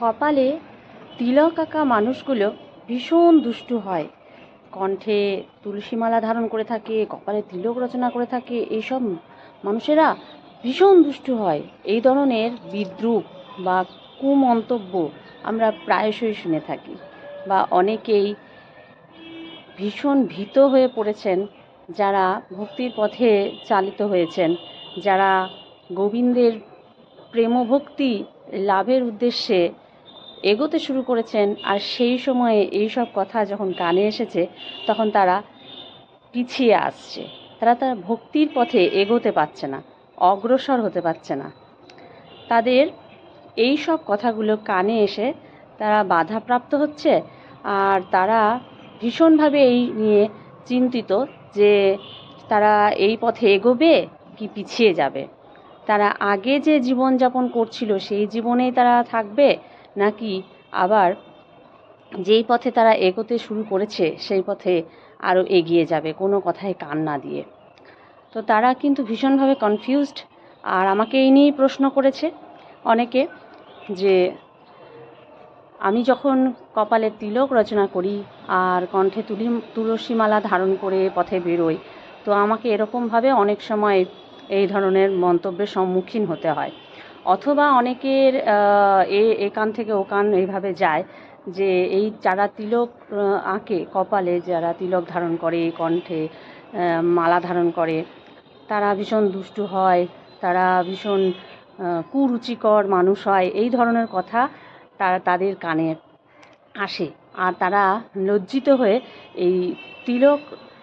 কপালে তিলক আঁকা মানুষগুলো ভীষণ দুষ্টু হয়। কণ্ঠে তুলসীমালা ধারণ করে থাকে, কপালে তিলক রচনা করে থাকে, এইসব মানুষেরা ভীষণ দুষ্টু হয়। এই ধরনের বিদ্রুপ বা কুমন্তব্য আমরা প্রায়শই শুনে থাকি বা অনেকেই ভীষণ ভীত হয়ে পড়েছেন, যারা ভক্তির পথে চালিত হয়েছেন, যারা গোবিন্দের প্রেমভক্তি লাভের উদ্দেশ্যে এগোতে শুরু করেছেন আর সেই সময়ে এই সব কথা যখন কানে এসেছে, তখন তারা পিছিয়ে আসছে। তারা তার ভক্তির পথে এগোতে পারছে না, অগ্রসর হতে পারছে না। তাদের এই সব কথাগুলো কানে এসে তারা বাধাপ্রাপ্ত হচ্ছে আর তারা ভীষণভাবে এই নিয়ে চিন্তিত যে তারা এই পথে এগোবে কি পিছিয়ে যাবে। তারা আগে যে জীবনযাপন করছিল, সেই জীবনেই তারা থাকবে নাকি আবার যেই পথে তারা এগোতে শুরু করেছে, সেই পথে আরও এগিয়ে যাবে, কোনো কথায় কান না দিয়ে। তো তারা কিন্তু ভীষণভাবে কনফিউজড আর আমাকে এই নিয়েই প্রশ্ন করেছে অনেকে যে, আমি যখন কপালে তিলক রচনা করি আর কণ্ঠে তুলি তুলসী মালা ধারণ করে পথে বেরোই, তো আমাকে এরকমভাবে অনেক সময় এই ধরনের মন্তব্যের সম্মুখীন হতে হয়। অথবা অনেকের এ এ থেকে ও কান এইভাবে যায় যে এই যারা তিলক আঁকে কপালে, যারা তিলক ধারণ করে কণ্ঠে মালা ধারণ করে, তারা ভীষণ দুষ্টু হয়, তারা ভীষণ কুরুচিকর মানুষ হয়, এই ধরনের কথা তারা তাদের কানে আসে। আর তারা লজ্জিত হয়ে এই তিলক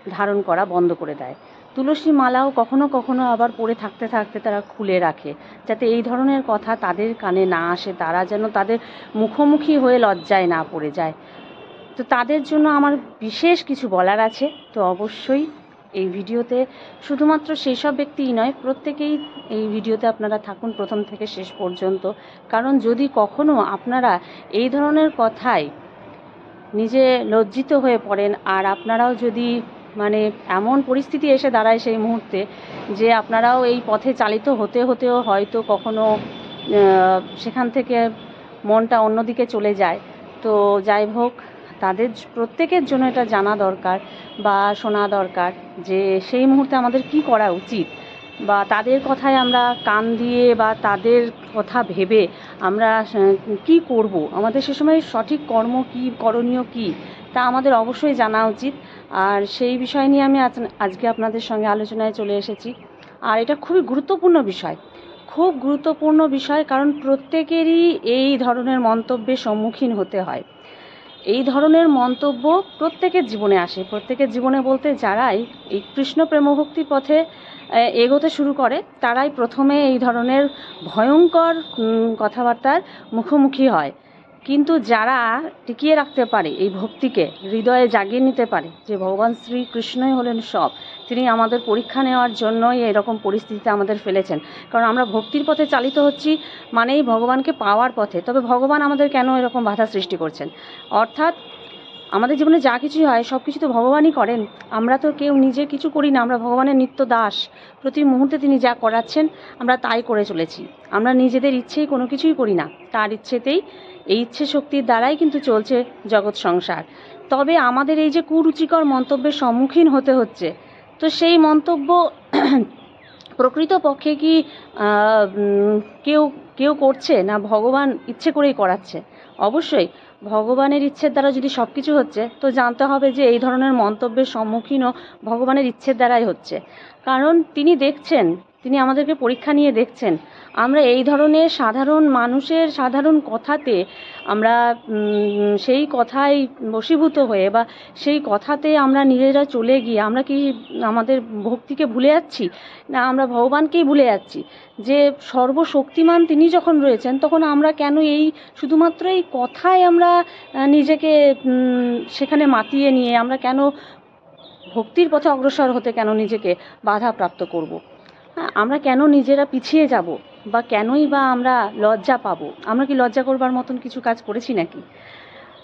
ধারণ করা বন্ধ করে দেয়। তুলসী মালাও কখনো কখনো আবার পড়ে থাকতে থাকতে তারা খুলে রাখে, যাতে এই ধরনের কথা তাদের কানে না আসে, তারা যেন তাদের মুখোমুখি হয়ে লজ্জায় না পড়ে যায়। তো তাদের জন্য আমার বিশেষ কিছু বলার আছে, তো অবশ্যই এই ভিডিওতে শুধুমাত্র সেই সব ব্যক্তিই নয়, প্রত্যেকেই এই ভিডিওতে আপনারা থাকুন প্রথম থেকে শেষ পর্যন্ত। কারণ যদি কখনো আপনারা এই ধরনের কথায় নিজে লজ্জিত হয়ে পড়েন, আর আপনারাও যদি মানে এমন পরিস্থিতি এসে দাঁড়ায় সেই মুহূর্তে যে আপনারাও এই পথে চালিত হতে হতেও হয়তো কখনো সেখান থেকে মনটা অন্যদিকে চলে যায়। তো যাই হোক, তাদের প্রত্যেকের জন্য এটা জানা দরকার বা শোনা দরকার যে সেই মুহূর্তে আমাদের কি করা উচিত বা তাদের কথায় আমরা কান দিয়ে বা তাদের কথা ভেবে আমরা কি করব? আমাদের সে সময় সঠিক কর্ম কি, করণীয় কি? তা আমাদের অবশ্যই জানা উচিত। আর সেই বিষয় নিয়ে আমি আজকে আপনাদের সঙ্গে আলোচনায় চলে এসেছি। আর এটা খুবই গুরুত্বপূর্ণ বিষয়। খুব গুরুত্বপূর্ণ বিষয় কারণ প্রত্যেকেরই এই ধরনের মন্তব্যের সম্মুখীন হতে হয়। এই ধরনের মন্তব্য প্রত্যেকের জীবনে আসে। প্রত্যেকের জীবনে বলতে যারাই এই কৃষ্ণ প্রেমভক্তির পথে এগোতে শুরু করে, তারাই প্রথমে এই ধরনের ভয়ঙ্কর কথাবার্তার মুখোমুখি হয়। কিন্তু যারা টিকিয়ে রাখতে পারে, এই ভক্তিকে হৃদয়ে জাগিয়ে নিতে পারে, যে ভগবান শ্রীকৃষ্ণই হলেন সব, তিনি আমাদের পরীক্ষা নেওয়ার জন্যই এরকম পরিস্থিতিতে আমাদের ফেলেছেন। কারণ আমরা ভক্তির পথে চালিত হচ্ছি, মানেই ভগবানকে পাওয়ার পথে। তবে ভগবান আমাদের কেন এরকম বাধা সৃষ্টি করছেন? অর্থাৎ আমাদের জীবনে যা কিছুই হয়, সব কিছু তো ভগবানই করেন। আমরা তো কেউ নিজে কিছু করি না, আমরা ভগবানের নিত্য দাস। প্রতি মুহূর্তে তিনি যা করাচ্ছেন, আমরা তাই করে চলেছি। আমরা নিজেদের ইচ্ছেই কোনো কিছুই করি না। তার ইচ্ছেতেই এই ইচ্ছে শক্তির দ্বারাই কিন্তু চলছে জগৎ সংসার। তবে আমাদের এই যে কুরুচিকর মন্তব্যের সম্মুখীন হতে হচ্ছে, তো সেই মন্তব্য প্রকৃতপক্ষে কি কেউ কেউ করছে না ভগবান ইচ্ছে করেই করাচ্ছে? অবশ্যই ভগবানের ইচ্ছের দ্বারা যদি সব কিছু হচ্ছে, তো জানতে হবে যে এই ধরনের মন্তব্যের সম্মুখীনও ভগবানের ইচ্ছের দ্বারাই হচ্ছে। কারণ তিনি দেখছেন তিনি আমাদেরকে পরীক্ষা নিয়ে দেখছেন। আমরা এই ধরনের সাধারণ মানুষের সাধারণ কথাতে আমরা সেই কথায় বশীভূত হয়ে বা সেই কথাতে আমরা নিজেরা চলে গিয়ে আমরা কি আমাদের ভক্তিকে ভুলে যাচ্ছি? না, আমরা ভগবানকেই ভুলে যাচ্ছি। যে সর্বশক্তিমান তিনি যখন রয়েছেন, তখন আমরা কেন এই শুধুমাত্র এই কথায় আমরা নিজেকে সেখানে মাতিয়ে নিয়ে আমরা কেন ভক্তির পথে অগ্রসর হতে কেন নিজেকে বাধাপ্রাপ্ত করব। আমরা কেন নিজেরা পিছিয়ে যাব? বা কেনই বা আমরা লজ্জা পাবো? আমরা কি লজ্জা করবার মতন কিছু কাজ করেছি নাকি?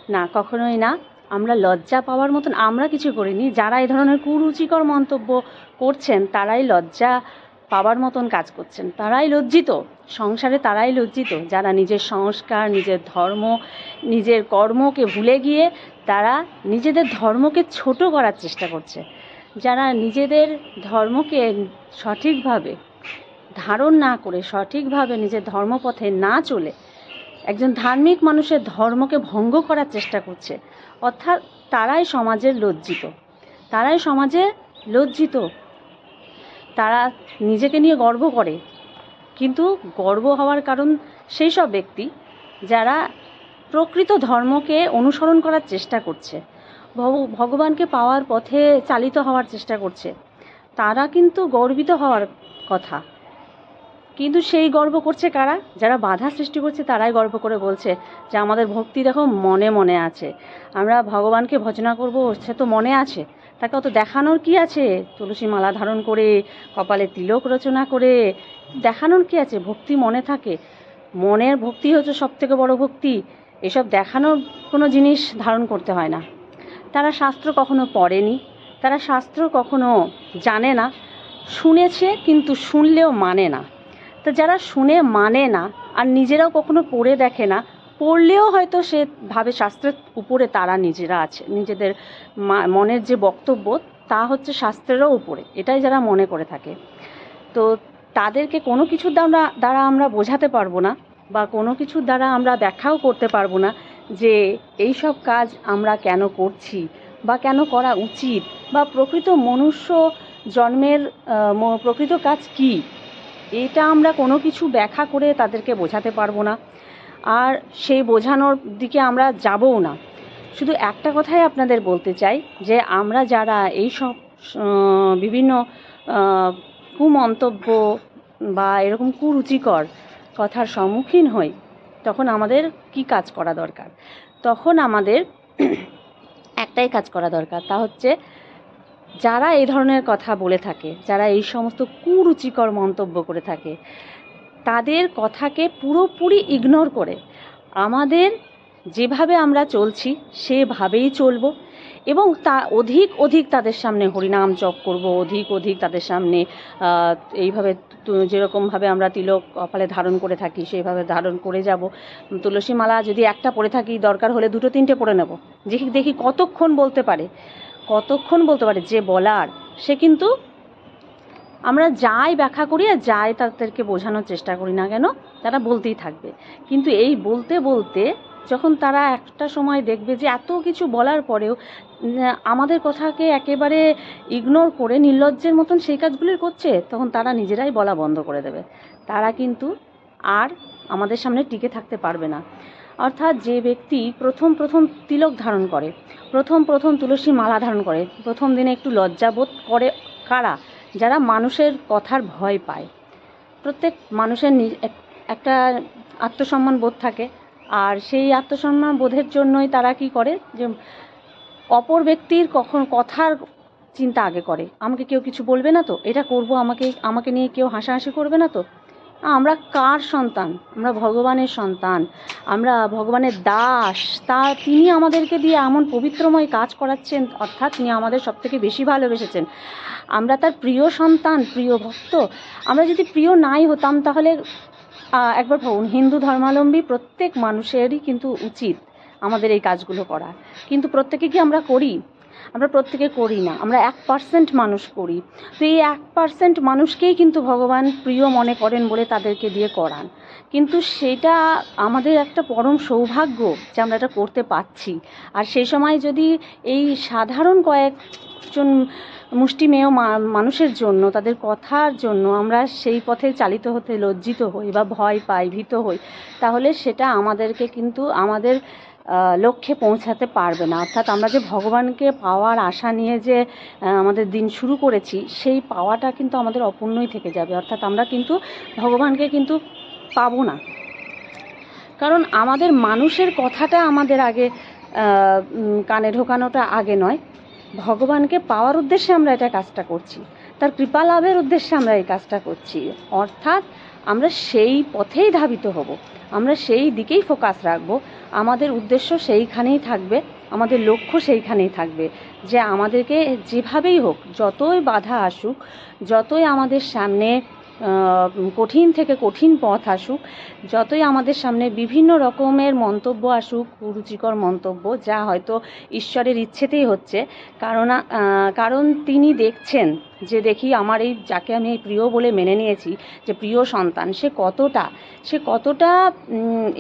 না, কখনোই না। আমরা লজ্জা পাওয়ার মতন আমরা কিছু করিনি। যারা এই ধরনের কুরুচিকর মন্তব্য করছেন, তারাই লজ্জা পাওয়ার মতন কাজ করছেন। তারাই লজ্জিত। সংসারে তারাই লজ্জিত। যারা নিজের সংস্কার, নিজের ধর্ম, নিজের কর্মকে ভুলে গিয়ে তারা নিজেদের ধর্মকে ছোট করার চেষ্টা করছে। যারা নিজেদের ধর্মকে সঠিকভাবে ধারণ না করে, সঠিকভাবে নিজের ধর্মপথে না চলে, একজন ধার্মিক মানুষের ধর্মকে ভঙ্গ করার চেষ্টা করছে, অর্থাৎ তারাই সমাজের লজ্জিত। তারাই সমাজে লজ্জিত। তারা নিজেকে নিয়ে গর্ব করে। কিন্তু গর্ব হওয়ার কারণ সেই সব ব্যক্তি যারা প্রকৃত ধর্মকে অনুসরণ করার চেষ্টা করছে। ভগবানকে পাওয়ার পথে চালিত হওয়ার চেষ্টা করছে। তারা কিন্তু গর্বিত হওয়ার কথা। কিন্তু সেই গর্ব করছে কারা? যারা বাধা সৃষ্টি করছে তারাই গর্ব করে বলছে যে আমাদের ভক্তি দেখো মনে মনে আছে। আমরা ভগবানকে ভজনা করব, সে তো মনে আছে। তাকে অত দেখানোর কি আছে? তুলসী মালা ধারণ করে, কপালে তিলক রচনা করে, দেখানোর কি আছে? ভক্তি মনে থাকে। মনের ভক্তি হচ্ছে সব থেকে বড় ভক্তি। এসব দেখানোর কোনো জিনিস ধারণ করতে হয় না। তারা শাস্ত্র কখনো পড়েনি, তারা শাস্ত্র কখনো জানে না, শুনেছে কিন্তু শুনলেও মানে না। তো যারা শুনে মানে না আর নিজেরাও কখনো পড়ে দেখে না, পড়লেও হয়তো সে ভাবে শাস্ত্রের উপরে তারা নিজেরা আছে, নিজেদের মনের যে বক্তব্য তা হচ্ছে শাস্ত্রেরও উপরে, এটাই যারা মনে করে থাকে। তো তাদেরকে কোনো কিছুর দ্বারা দ্বারা আমরা বোঝাতে পারব না বা কোনো কিছুর দ্বারা আমরা ব্যাখ্যাও করতে পারব না যে এই সব কাজ আমরা কেন করছি বা কেন করা উচিত বা প্রকৃত মনুষ্য জন্মের প্রকৃত কাজ কী? এটা আমরা কোনো কিছু ব্যাখ্যা করে তাদেরকে বোঝাতে পারব না। আর সেই বোঝানোর দিকে আমরা যাবও না। শুধু একটা কথাই আপনাদের বলতে চাই যে আমরা যারা এই সব বিভিন্ন কুমন্তব্য বা এরকম কুরুচিকর কথার সম্মুখীন হই তখন আমাদের কি কাজ করা দরকার? তখন আমাদের একটাই কাজ করা দরকার, তা হচ্ছে যারা এই ধরনের কথা বলে থাকে, যারা এই সমস্ত কুরুচিকর মন্তব্য করে থাকে, তাদের কথাকে পুরোপুরি ইগনোর করে আমাদের যেভাবে আমরা চলছি, সেভাবেই চলবো। এবং তা অধিক অধিক তাদের সামনে হরিনাম জপ করব, অধিক অধিক তাদের সামনে এইভাবে যেরকমভাবে আমরা তিলক কপালে ধারণ করে থাকি, সেইভাবে ধারণ করে যাব। তুলসী মালা যদি একটা পরে থাকি, দরকার হলে দুটো, তিনটে পরে নেব। দেখি দেখি কতক্ষণ বলতে পারে। কতক্ষণ বলতে পারে যে বলার, সে কিন্তু আমরা যাই ব্যাখ্যা করি আর যাই তাদেরকে বোঝানোর চেষ্টা করি না কেন, তারা বলতেই থাকবে। কিন্তু এই বলতে বলতে যখন তারা একটা সময় দেখবে যে এত কিছু বলার পরেও আমাদের কথাকে একেবারে ইগনোর করে নির্লজ্জের মতন সেই কাজগুলি করছে, তখন তারা নিজেরাই বলা বন্ধ করে দেবে। তারা কিন্তু আর আমাদের সামনে টিকে থাকতে পারবে না। অর্থাৎ যে ব্যক্তি প্রথম প্রথম তিলক ধারণ করে, প্রথম প্রথম তুলসী মালা ধারণ করে, প্রথম দিনে একটু লজ্জাবোধ করে কারা? যারা মানুষের কথার ভয় পায়। প্রত্যেক মানুষের একটা আত্মসম্মান বোধ থাকে। আর সেই আত্মসম্মান বোধের জন্যই তারা কি করে? যে অপর ব্যক্তির কখন কথার চিন্তা আগে করে। আমাকে কেউ কিছু বলবে না তো? এটা করব আমাকে আমাকে নিয়ে কেউ হাসাহাসি করবে না তো? আমরা কার সন্তান? আমরা ভগবানের সন্তান। আমরা ভগবানের দাস। তা তিনি আমাদেরকে দিয়ে এমন পবিত্রময় কাজ করাচ্ছেন, অর্থাৎ তিনি আমাদের সব থেকে বেশি ভালোবেসেছেন। আমরা তার প্রিয় সন্তান, প্রিয় ভক্ত। আমরা যদি প্রিয় নাই হতাম তাহলে একবার ভাবুন, হিন্দু ধর্মাবলম্বী প্রত্যেক মানুষেরই কিন্তু উচিত আমাদের এই কাজগুলো করা। কিন্তু প্রত্যেকে কি আমরা করি? আমরা প্রত্যেকে করি না। আমরা এক পার্সেন্ট মানুষ করি। তো এই এক পার্সেন্ট মানুষকেই কিন্তু ভগবান প্রিয় মনে করেন বলে তাদেরকে দিয়ে করান। কিন্তু সেটা আমাদের একটা পরম সৌভাগ্য যে আমরা এটা করতে পারছি। আর সেই সময় যদি এই সাধারণ কয়েকজন মুষ্টিমেয় মানুষের জন্য, তাদের কথার জন্য আমরা সেই পথে চালিত হতে লজ্জিত হই বা ভয় পাই, ভীত হই। তাহলে সেটা আমাদেরকে কিন্তু আমাদের লক্ষ্যে পৌঁছাতে পারবে না। অর্থাৎ আমরা যে ভগবানকে পাওয়ার আশা নিয়ে যে আমাদের দিন শুরু করেছি, সেই পাওয়াটা কিন্তু আমাদের অপূর্ণই থেকে যাবে। অর্থাৎ আমরা কিন্তু ভগবানকে কিন্তু পাবো না। কারণ আমাদের মানুষের কথাটা আমাদের আগে কানে ঢোকানোটা আগে নয়। ভগবানকে পাওয়ার উদ্দেশ্যে আমরা এটা কাজটা করছি। তার কৃপা লাভের উদ্দেশ্যে আমরা এই কাজটা করছি। অর্থাৎ আমরা সেই পথেই ধাবিত হব। আমরা সেই দিকেই ফোকাস রাখব। আমাদের উদ্দেশ্য সেইখানেই থাকবে। আমাদের লক্ষ্য সেইখানেই থাকবে। যে আমাদেরকে যেভাবেই হোক, যতই বাধা আসুক, যতই আমাদের সামনে কঠিন থেকে কঠিন পথ আসুক, যতই আমাদের সামনে বিভিন্ন রকমের মন্তব্য আসুক, কুরুচিকর মন্তব্য, যা হয়তো ঈশ্বরের ইচ্ছেতেই হচ্ছে, কারণ কারণ তিনি দেখছেন যে দেখি আমার এই, যাকে আমি প্রিয় বলে মেনে নিয়েছি, যে প্রিয় সন্তান, সে কতটা সে কতটা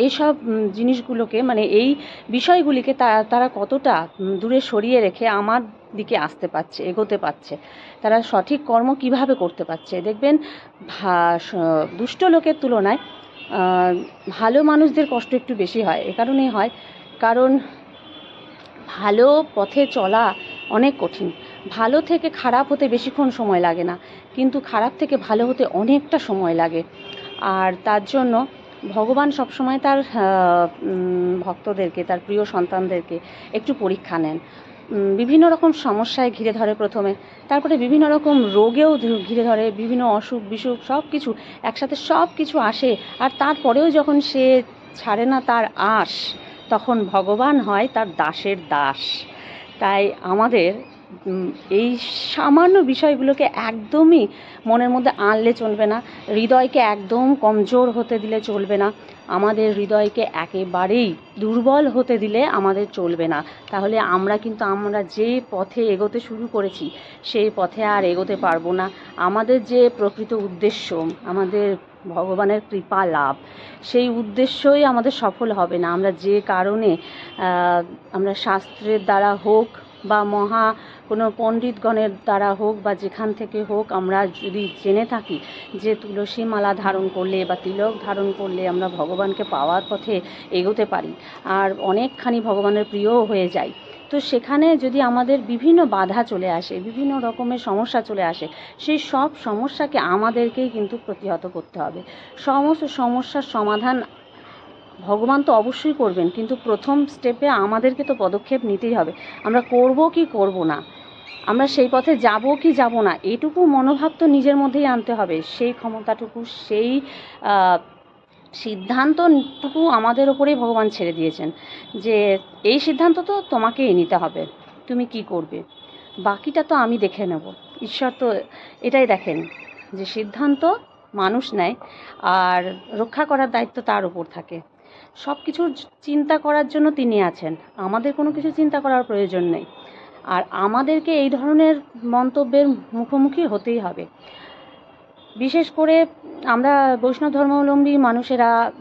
এইসব জিনিসগুলোকে মানে এই বিষয়গুলিকে তারা কতটা দূরে সরিয়ে রেখে আমার দিকে আসতে পারছে, এগোতে পারছে। তারা সঠিক কর্ম কীভাবে করতে পারছে? দেখবেন দুষ্ট লোকের তুলনায় ভালো মানুষদের কষ্ট একটু বেশি হয়। এ কারণেই হয়, কারণ ভালো পথে চলা অনেক কঠিন। ভালো থেকে খারাপ হতে বেশিক্ষণ সময় লাগে না, কিন্তু খারাপ থেকে ভালো হতে অনেকটা সময় লাগে। আর তার জন্য ভগবান সবসময় তার ভক্তদেরকে, তার প্রিয় সন্তানদেরকে একটু পরীক্ষা নেন। বিভিন্ন রকম সমস্যায় ঘিরে ধরে প্রথমে। তারপরে বিভিন্ন রকম রোগেও ঘিরে ধরে, বিভিন্ন অসুখ বিসুখ সব কিছু একসাথে সব কিছু আসে। আর তারপরেও যখন সে ছাড়ে না তার আশ, তখন ভগবান হয় তার দাসের দাস। তাই আমাদের এই সামান্য বিষয়গুলোকে একদমই মনের মধ্যে আনলে চলবে না। হৃদয়কে একদম কমজোর হতে দিলে চলবে না। আমাদের হৃদয়কে একেবারেই দুর্বল হতে দিলে আমাদের চলবে না। তাহলে আমরা কিন্তু আমরা যে পথে এগোতে শুরু করেছি, সেই পথে আর এগোতে পারব না। আমাদের যে প্রকৃত উদ্দেশ্য, আমাদের ভগবানের কৃপা লাভ, সেই উদ্দেশ্যই আমাদের সফল হবে না। আমরা যে কারণে আমরা শাস্ত্রের দ্বারা হোক বা মহা কোনো পণ্ডিতগণের দ্বারা হোক বা যেখান থেকে হোক আমরা যদি জেনে থাকি যে তুলসী মালা ধারণ করলে বা তিলক ধারণ করলে আমরা ভগবানকে পাওয়ার পথে এগোতে পারি আর অনেকখানি ভগবানের প্রিয়ও হয়ে যাই। তো সেখানে যদি আমাদের বিভিন্ন বাধা চলে আসে, বিভিন্ন রকমের সমস্যা চলে আসে, সেই সব সমস্যাকে আমাদেরকেই কিন্তু প্রতিহত করতে হবে। সমস্ত সমস্যার সমাধান ভগবান তো অবশ্যই করবেন, কিন্তু প্রথম স্টেপে আমাদেরকে তো পদক্ষেপ নিতেই হবে। আমরা করব কি করব না? আমরা সেই পথে যাব কি যাব না? এটুকু মনোভাব তো নিজের মধ্যেই আনতে হবে। সেই ক্ষমতাটুকু, সেই সিদ্ধান্তটুকু আমাদের ওপরেই ভগবান ছেড়ে দিয়েছেন যে, এই সিদ্ধান্ত তো তোমাকেই নিতে হবে, তুমি কি করবে? বাকিটা তো আমি দেখে নেব। ঈশ্বর তো এটাই দেখেন যে সিদ্ধান্ত মানুষ নেয়, আর রক্ষা করার দায়িত্ব তার উপর থাকে। সব কিছুর চিন্তা করার জন্য তিনি আছেন। আমাদের কোনো কিছু চিন্তা করার প্রয়োজন নেই। আর আমাদেরকে এই ধরনের মন্তব্যের মুখোমুখি হতেই হবে। বিশেষ করে আমরা বৈষ্ণব ধর্মাবলম্বী মানুষেরা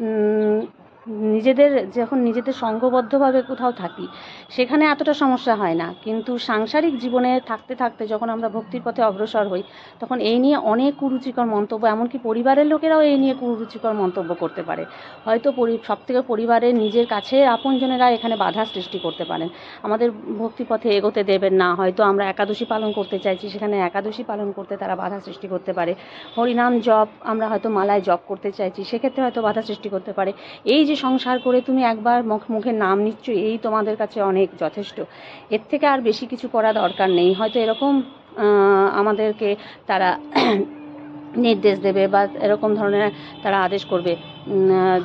নিজেদের যখন নিজেদের সংঘবদ্ধভাবে কোথাও থাকি, সেখানে এতটা সমস্যা হয় না। কিন্তু সাংসারিক জীবনে থাকতে থাকতে যখন আমরা ভক্তির পথে অগ্রসর হই, তখন এই নিয়ে অনেক কুরুচিকর মন্তব্য, এমনকি পরিবারের লোকেরাও এই নিয়ে কুরুচিকর মন্তব্য করতে পারে। হয়তো পরি সব থেকে পরিবারের নিজের কাছে আপনজনেরা এখানে বাধা সৃষ্টি করতে পারেন। আমাদের ভক্তিপথে এগোতে দেবেন না। হয়তো আমরা একাদশী পালন করতে চাইছি, সেখানে একাদশী পালন করতে তারা বাধা সৃষ্টি করতে পারে। হরিনাম জপ আমরা হয়তো মালায় জপ করতে চাইছি, সেক্ষেত্রে হয়তো বাধা সৃষ্টি করতে পারে। এই যে সংসার করে তুমি একবার মুখ মুখে নাম নিচ্ছ এই তোমাদের কাছে অনেক যথেষ্ট। এর থেকে আর বেশি কিছু করা দরকার নেই। হয়তো এরকম আমাদেরকে তারা নির্দেশ দেবে বা এরকম ধরনের তারা আদেশ করবে।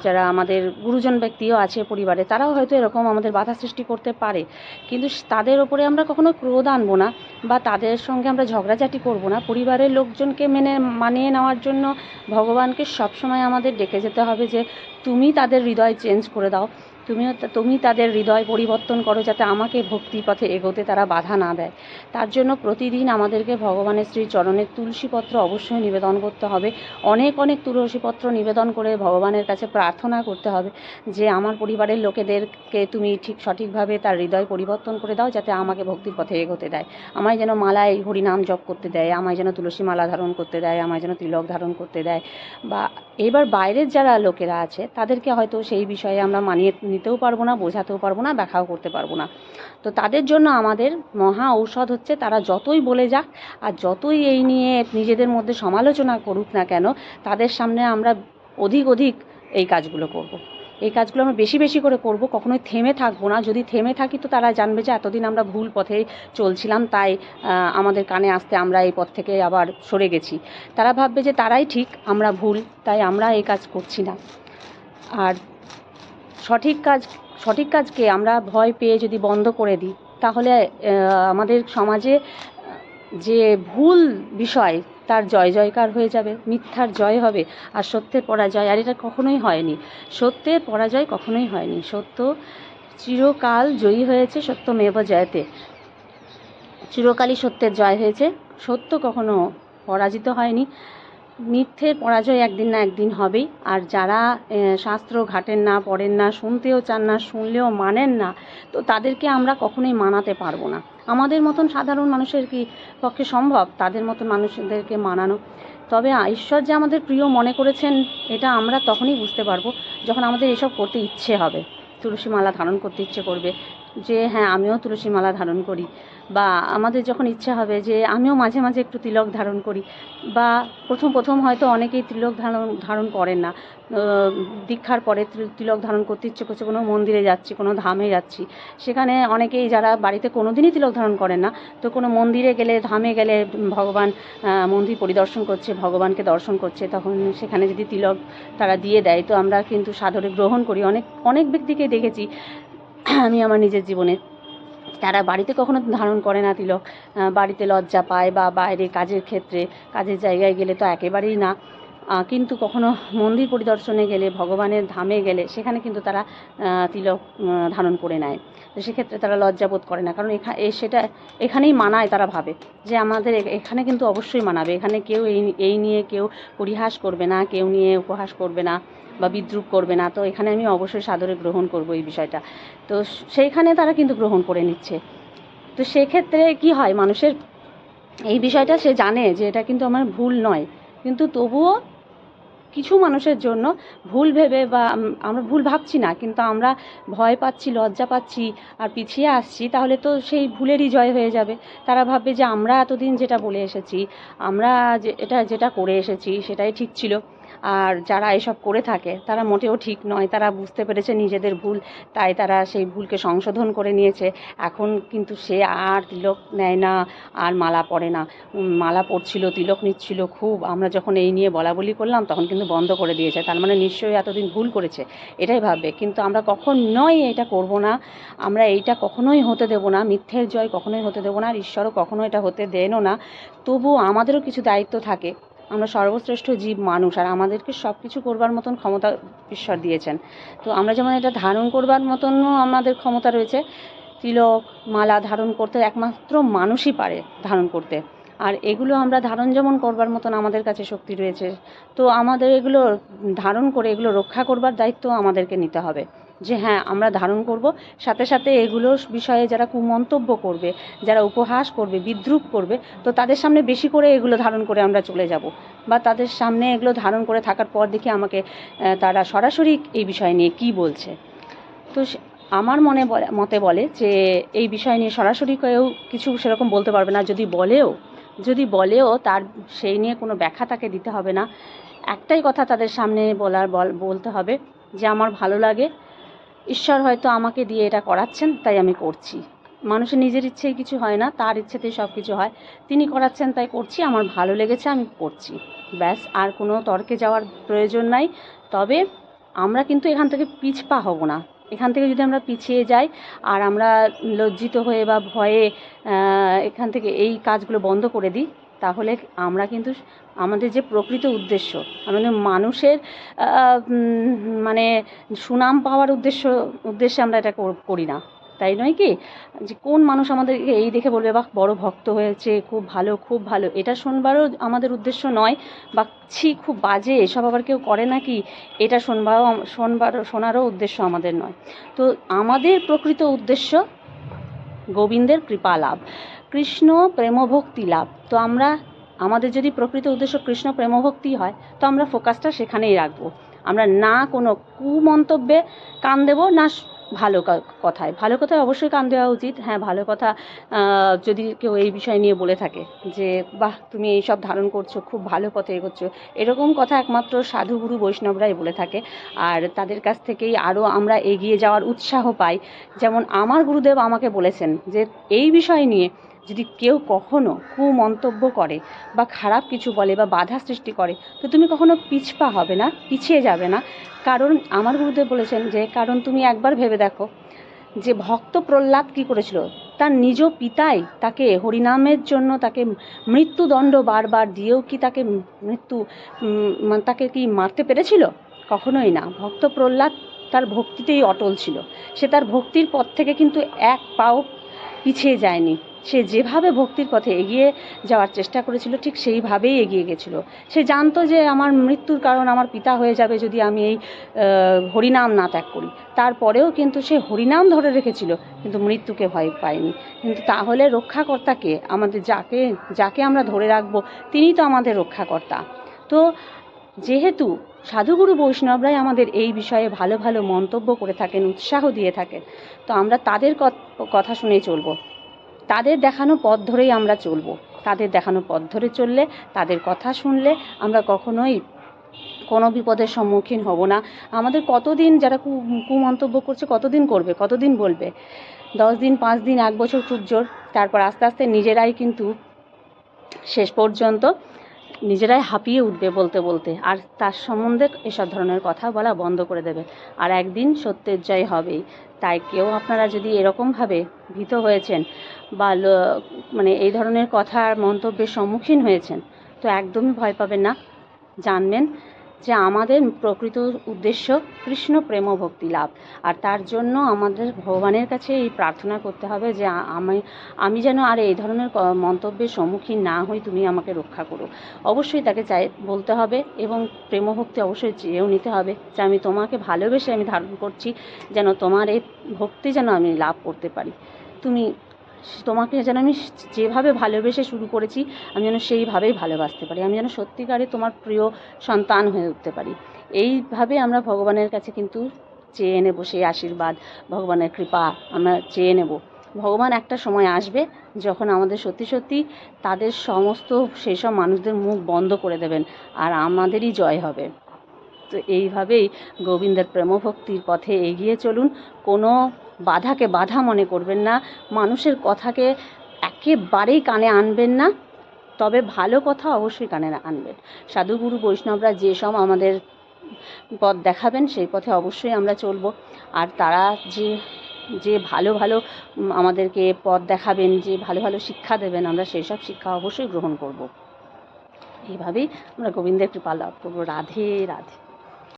যারা আমাদের গুরুজন ব্যক্তিও আছে পরিবারে, তারাও হয়তো এরকম আমাদের বাধা সৃষ্টি করতে পারে। কিন্তু তাদের ওপরে আমরা কখনো ক্রোধ আনব না বা তাদের সঙ্গে আমরা ঝগড়াঝাটি করব না। পরিবারের লোকজনকে মেনে, মানিয়ে নেওয়ার জন্য ভগবানকে সবসময় আমাদের ডেকে যেতে হবে যে, তুমি তাদের হৃদয় চেঞ্জ করে দাও। তুমিও তুমি তাদের হৃদয় পরিবর্তন করো যাতে আমাকে ভক্তি পথে এগোতে তারা বাধা না দেয়। তার জন্য প্রতিদিন আমাদেরকে ভগবানের শ্রী চরণের তুলসীপত্র অবশ্যই নিবেদন করতে হবে। অনেক অনেক তুলসীপত্র নিবেদন করে ভগবানের কাছে প্রার্থনা করতে হবে যে আমার পরিবারের লোকেদেরকে তুমি ঠিক সঠিকভাবে তার হৃদয় পরিবর্তন করে দাও যাতে আমাকে ভক্তির পথে এগোতে দেয়। আমায় যেন মালায় হরিনাম জপ করতে দেয়, আমায় যেন তুলসী মালা ধারণ করতে দেয়, আমায় যেন তিলক ধারণ করতে দেয়। বা, এবার বাইরের যারা লোকেরা আছে তাদেরকে হয়তো সেই বিষয়ে আমরা মানিয়ে নিতেও পারব না, বোঝাতেও পারব না ব্যাখ্যাও করতে পারব না। তো তাদের জন্য আমাদের মহা ঔষধ হচ্ছে, তারা যতই বলে যাক আর যতই এই নিয়ে নিজেদের মধ্যে সমালোচনা করুক না কেন, তাদের সামনে আমরা অধিক অধিক এই কাজগুলো করব। এই কাজগুলো আমরা বেশি বেশি করে করব, কখনোই থেমে থাকব না। যদি থেমে থাকি তো তারা জানবে যে এতদিন আমরা ভুল পথে চলছিলাম, তাই আমাদের কানে আসতে আমরা এই পথ থেকে আবার সরে গেছি। তারা ভাববে যে তারাই ঠিক, আমরা ভুল, তাই আমরা এই কাজ করছি না। আর সঠিক কাজ, সঠিক কাজকে আমরা ভয় পেয়ে যদি বন্ধ করে দিই, তাহলে আমাদের সমাজে যে ভুল বিষয় তার জয় জয়কার হয়ে যাবে, মিথ্যার জয় হবে, আর সত্যের পরাজয়, আর এটা কখনোই হয়নি। সত্যের পরাজয় কখনোই হয়নি। সত্য চিরকাল জয়ী হয়েছে সত্যমেব জয়তে। চিরকালই সত্যের জয় হয়েছে। সত্য কখনো পরাজিত হয়নি। মিথ্যের পরাজয় একদিন না একদিন হবেই। আর যারা শাস্ত্র ঘাটেন না, পড়েন না, শুনতেও চান না, শুনলেও মানেন না, তো তাদেরকে আমরা কখনোই মানাতে পারব না। আমাদের মতন সাধারণ মানুষের কি পক্ষে সম্ভব? তাদের মতন মানুষদেরকে মানানো। তবে ঈশ্বর যে আমাদের প্রিয় মনে করেছেন, এটা আমরা তখনই বুঝতে পারব যখন আমাদের এসব করতে ইচ্ছে হবে। তুলসী মালা ধারণ করতে ইচ্ছে করবে। যে হ্যাঁ আমিও তুলসী মালা ধারণ করি। বা আমাদের যখন ইচ্ছা হবে যে আমিও মাঝে মাঝে একটু তিলক ধারণ করি। বা প্রথম প্রথম হয়তো অনেকেই তিলক ধারণ ধারণ করেন না। দীক্ষার পরে তিলক ধারণ করতে ইচ্ছে করছে, কোনো মন্দিরে যাচ্ছি, কোনো ধামে যাচ্ছি। সেখানে অনেকেই যারা বাড়িতে কোনো দিনই তিলক ধারণ করেন না, তো কোনো মন্দিরে গেলে, ধামে গেলে ভগবান মন্দির পরিদর্শন করছে, ভগবানকে দর্শন করছে, তখন সেখানে যদি তিলক তারা দিয়ে দেয়, তো আমরা কিন্তু সাদরে গ্রহণ করি। অনেক অনেক ব্যক্তিকে দেখেছি আমি আমার নিজের জীবনে। তারা বাড়িতে কখনো ধারণ করে না তিলক। বাড়িতে লজ্জা পায় বা বাইরে কাজের ক্ষেত্রে, কাজের জায়গায় গেলে তো একেবারেই না। কিন্তু কখনো মন্দির পরিদর্শনে গেলে, ভগবানের ধামে গেলে, সেখানে কিন্তু তারা তিলক ধারণ করে নেয়। তো সেক্ষেত্রে তারা লজ্জা বোধ করে না। কারণ এখা সেটা এখানেই মানায় তারা ভাবে যে আমাদের এখানে কিন্তু অবশ্যই মানাবে। এখানে কেউ এই এই নিয়ে কেউ পরিহাস করবে না, কেউ নিয়ে উপহাস করবে না। বা বিদ্রুপ করবে না। তো এখানে আমি অবশ্যই সাদরে গ্রহণ করব এই বিষয়টা। তো সেইখানে তারা কিন্তু গ্রহণ করে নিচ্ছে। তো সেক্ষেত্রে কি হয়? মানুষের এই বিষয়টা সে জানে যে এটা কিন্তু আমার ভুল নয়। কিন্তু তবুও কিছু মানুষের জন্য ভুল ভেবে বা আমরা ভুল ভাবছি না। কিন্তু আমরা ভয় পাচ্ছি, লজ্জা পাচ্ছি আর পিছিয়ে আসছি, তাহলে তো সেই ভুলেরই জয় হয়ে যাবে। তারা ভাববে যে আমরা এতদিন যেটা বলে এসেছি, আমরা যে, এটা যেটা করে এসেছি, সেটাই ঠিক ছিল। আর যারা এসব করে থাকে, তারা মোটেও ঠিক নয়। তারা বুঝতে পেরেছে নিজেদের ভুল, তাই তারা সেই ভুলকে সংশোধন করে নিয়েছে। এখন কিন্তু সে আর তিলক নেয় না, আর মালা পরে না। মালা পরছিল, তিলক নিচ্ছিল খুব। আমরা যখন এই নিয়ে বলা বলি করলাম, তখন কিন্তু বন্ধ করে দিয়েছে। তার মানে নিশ্চয়ই এতদিন ভুল করেছে, এটাই ভাববে। কিন্তু আমরা কখনোই এটা করব না? আমরা এইটা কখনোই হতে দেব না। মিথ্যের জয় কখনোই হতে দেব না। আর ঈশ্বরও কখনো এটা হতে দেনও না। তবুও আমাদেরও কিছু দায়িত্ব থাকে। আমরা সর্বশ্রেষ্ঠ জীব মানুষ, আর আমাদেরকে সব কিছু করবার মতন ক্ষমতা ঈশ্বর দিয়েছেন। তো আমরা যেমন এটা ধারণ করবার মতনও আমাদের ক্ষমতা রয়েছে। তিলক, মালা ধারণ করতে একমাত্র মানুষই পারে ধারণ করতে। আর এগুলো আমরা ধারণ যেমন করবার মতন আমাদের কাছে শক্তি রয়েছে, তো আমাদের এগুলো ধারণ করে এগুলো রক্ষা করবার দায়িত্ব আমাদেরকে নিতে হবে। যে হ্যাঁ আমরা ধারণ করব। সাথে সাথে এগুলোর বিষয়ে যারা কুমন্তব্য করবে, যারা উপহাস করবে, বিদ্রুপ করবে, তো তাদের সামনে বেশি করে এগুলো ধারণ করে আমরা চলে যাব। বা তাদের সামনে এগুলো ধারণ করে থাকার পর দেখি আমাকে তারা সরাসরি এই বিষয় নিয়ে কি বলছে। তো আমার মনে মতে বলে যে এই বিষয় নিয়ে সরাসরি কেউ কিছু সেরকম বলতে পারবে না। যদি বলেও যদি বলেও তার, সেই নিয়ে কোনো ব্যাখ্যা তাকে দিতে হবে না। একটাই কথা তাদের সামনে বলার বল, বলতে হবে যে আমার ভালো লাগে ঈশ্বর হয়তো আমাকে দিয়ে এটা করাচ্ছেন, তাই আমি করছি। মানুষের নিজের ইচ্ছেই কিছু হয় না, তার ইচ্ছেতেই সব কিছু হয়। তিনি করাচ্ছেন, তাই করছি, আমার ভালো লেগেছে, আমি করছি। ব্যাস, আর কোনো তর্কে যাওয়ার প্রয়োজন নাই। তবে আমরা কিন্তু এখান থেকে পিছপা হব না। এখান থেকে যদি আমরা পিছিয়ে যাই, আর আমরা লজ্জিত হয়ে বা ভয়ে এখান থেকে এই কাজগুলো বন্ধ করে দিই তাহলে আমরা কিন্তু আমাদের যে প্রকৃত উদ্দেশ্য, আমাদের মানুষের মানে সুনাম পাওয়ার উদ্দেশ্য, উদ্দেশ্যে আমরা এটা করি না। তাই নয় কি? যে কোন মানুষ আমাদেরকে এই দেখে বলবে, বাহ, বড় ভক্ত হয়েছে, খুব ভালো খুব ভালো। এটা শোনবারও আমাদের উদ্দেশ্য নয়। বা ছি, খুব বাজে, এসব আবার কেউ করে নাকি? এটা শোনবারও শোনবার, শোনারও উদ্দেশ্য আমাদের নয়। তো আমাদের প্রকৃত উদ্দেশ্য গোবিন্দের কৃপা লাভ। কৃষ্ণ প্রেমভক্তি লাভ। তো আমরা, আমাদের যদি প্রকৃত উদ্দেশ্য কৃষ্ণ প্রেমভক্তি হয়, তো আমরা ফোকাসটা সেখানেই রাখব। আমরা না কোনো কুমন্তব্যে কান দেবো, না ভালো কথায়। ভালো কথায় অবশ্যই কান দেওয়া উচিত। হ্যাঁ ভালো কথা যদি কেউ এই বিষয় নিয়ে বলে থাকে যে, বাহ, তুমি এই সব ধারণ করছ, খুব ভালো পথে এগোচ্ছ। এরকম কথা একমাত্র সাধুগুরু বৈষ্ণবরাই বলে থাকে। আর তাদের কাছ থেকেই আরও আমরা এগিয়ে যাওয়ার উৎসাহ পাই। যেমন আমার গুরুদেব আমাকে বলেছেন যে, এই বিষয় নিয়ে যদি কেউ কখনো কুমন্তব্য করে বা খারাপ কিছু বলে বা বাধা সৃষ্টি করে, তো তুমি কখনো পিছপা হবে না, পিছিয়ে যাবে না। কারণ আমার গুরুদেব বলেছেন যে, কারণ তুমি একবার ভেবে দেখো যে, ভক্ত প্রহ্লাদ কী করেছিল? তার নিজ পিতাই তাকে হরিনামের জন্য তাকে মৃত্যুদণ্ড বারবার দিয়েও কি তাকে মৃত্যু তাকে কি মারতে পেরেছিল? কখনোই না। ভক্ত প্রহ্লাদ তার ভক্তিতেই অটল ছিল। সে তার ভক্তির পথ থেকে কিন্তু এক পাও পিছিয়ে যায়নি। সে যেভাবে ভক্তির পথে এগিয়ে যাওয়ার চেষ্টা করেছিল, ঠিক সেইভাবেই এগিয়ে গেছিল। সে জানতো যে আমার মৃত্যুর কারণ আমার পিতা হয়ে যাবে যদি আমি এই হরিনাম না ত্যাগ করি। তারপরেও কিন্তু সে হরিনাম ধরে রেখেছিল, কিন্তু মৃত্যুকে ভয় পায়নি। কিন্তু তাহলে রক্ষাকর্তাকে আমাদের যাকে যাকে আমরা ধরে রাখব, তিনিই তো আমাদের রক্ষাকর্তা। তো যেহেতু সাধুগুরু বৈষ্ণবরাই আমাদের এই বিষয়ে ভালো ভালো মন্তব্য করে থাকেন, উৎসাহ দিয়ে থাকেন। তো আমরা তাদের কথা শুনেই চলবো। তাদের দেখানো পথ ধরেই আমরা চলবো। তাদের দেখানো পথ ধরে চললে, তাদের কথা শুনলে আমরা কখনোই কোনো বিপদের সম্মুখীন হব না। আমাদের কতদিন যারা কুমন্তব্য করছে, কতদিন করবে, কতদিন বলবে? দশ দিন, পাঁচ দিন, এক বছর খুব জোর। তারপর আস্তে আস্তে নিজেরাই কিন্তু শেষ পর্যন্ত নিজেরাই হাঁপিয়ে উঠবে বলতে বলতে। আর তার সম্বন্ধে এসব ধরনের কথা বলা বন্ধ করে দেবে। আর একদিন সত্যের জয় হবেই। তাই কেউ আপনারা যদি এরকমভাবে ভীত হয়েছেন বা মানে এই ধরনের কথার মন্তব্যের সম্মুখীন হয়েছেন, তো একদমই ভয় পাবেন না। জানবেন যে আমাদের প্রকৃত উদ্দেশ্য কৃষ্ণ প্রেম ভক্তি লাভ। আর তার জন্য আমাদের ভগবানের কাছে এই প্রার্থনা করতে হবে যে আমি আমি যেন আর এই ধরনের মন্তব্যের সম্মুখীন না হই, তুমি আমাকে রক্ষা করো। অবশ্যই তাকে চাই, বলতে হবে এবং প্রেমভক্তি অবশ্যই চেয়েও নিতে হবে যে আমি তোমাকে ভালোবেসে আমি ধারণ করছি, যেন তোমার এই ভক্তি যেন আমি লাভ করতে পারি। তুমি তোমাকে যেন আমি যেভাবে ভালোবেসে শুরু করেছি, আমি যেন সেইভাবেই ভালোবাসতে পারি। আমি যেন সত্যিকারে তোমার প্রিয় সন্তান হয়ে উঠতে পারি। এইভাবে আমরা ভগবানের কাছে কিন্তু চেয়ে নেব সেই আশীর্বাদ, ভগবানের কৃপা আমরা চেয়ে নেব। ভগবান একটা সময় আসবে যখন আমাদের সত্যি সত্যি তাদের সমস্ত সেই সব মানুষদের মুখ বন্ধ করে দেবেন আর আমাদেরই জয় হবে। তো এইভাবেই গোবিন্দের প্রেমভক্তির পথে এগিয়ে চলুন। কোনো বাধাকে বাধা মনে করবেন না। মানুষের কথাকে একেবারেই কানে আনবেন না। তবে ভালো কথা অবশ্যই কানে আনবেন। সাধুগুরু বৈষ্ণবরা যেসব আমাদের পথ দেখাবেন, সেই পথে অবশ্যই আমরা চলবো। আর তারা যে যে ভালো ভালো আমাদেরকে পথ দেখাবেন, যে ভালো ভালো শিক্ষা দেবেন, আমরা সেই সব শিক্ষা অবশ্যই গ্রহণ করব। এইভাবেই আমরা গোবিন্দের কৃপা লাভ করব। রাধে রাধে।